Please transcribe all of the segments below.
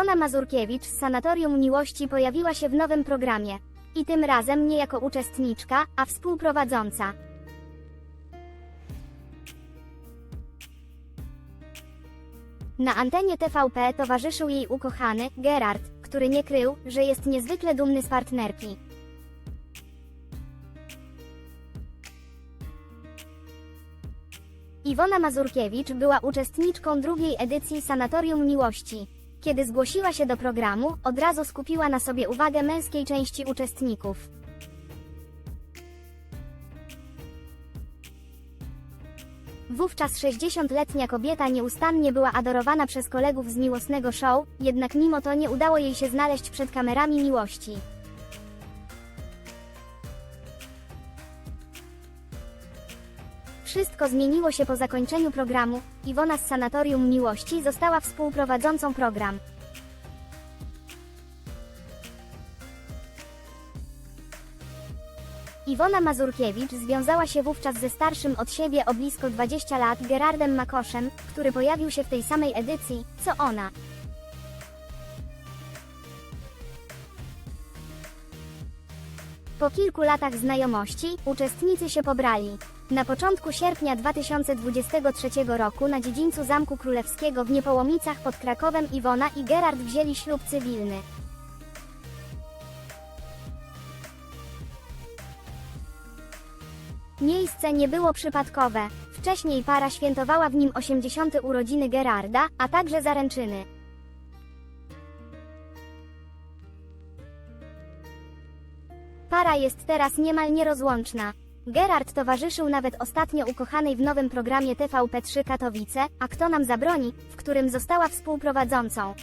Iwona Mazurkiewicz z Sanatorium Miłości pojawiła się w nowym programie. I tym razem nie jako uczestniczka, a współprowadząca. Na antenie TVP towarzyszył jej ukochany, Gerard, który nie krył, że jest niezwykle dumny z partnerki. Iwona Mazurkiewicz była uczestniczką drugiej edycji Sanatorium Miłości. Kiedy zgłosiła się do programu, od razu skupiła na sobie uwagę męskiej części uczestników. Wówczas 60-letnia kobieta nieustannie była adorowana przez kolegów z miłosnego show, jednak mimo to nie udało jej się znaleźć przed kamerami miłości. Wszystko zmieniło się po zakończeniu programu. Iwona z Sanatorium Miłości została współprowadzącą program. Iwona Mazurkiewicz związała się wówczas ze starszym od siebie o blisko 20 lat Gerardem Makoszem, który pojawił się w tej samej edycji, co ona. Po kilku latach znajomości, uczestnicy się pobrali. Na początku sierpnia 2023 roku na dziedzińcu Zamku Królewskiego w Niepołomicach pod Krakowem Iwona i Gerard wzięli ślub cywilny. Miejsce nie było przypadkowe. Wcześniej para świętowała w nim 80. urodziny Gerarda, a także zaręczyny. Para jest teraz niemal nierozłączna. Gerard towarzyszył nawet ostatnio ukochanej w nowym programie TVP3 Katowice, a kto nam zabroni, w którym została współprowadzącą.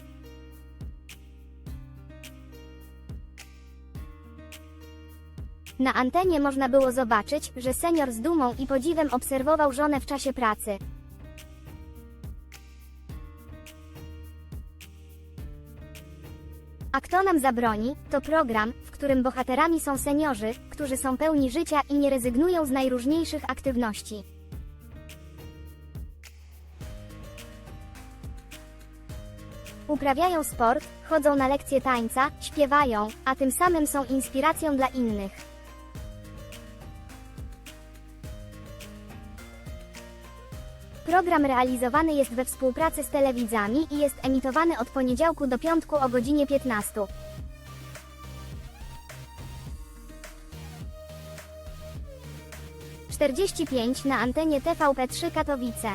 Na antenie można było zobaczyć, że senior z dumą i podziwem obserwował żonę w czasie pracy. A kto nam zabroni, to program, w którym bohaterami są seniorzy, którzy są pełni życia i nie rezygnują z najróżniejszych aktywności. Uprawiają sport, chodzą na lekcje tańca, śpiewają, a tym samym są inspiracją dla innych. Program realizowany jest we współpracy z telewidzami i jest emitowany od poniedziałku do piątku o godzinie 15. Czterdzieści pięć na antenie TVP3 Katowice.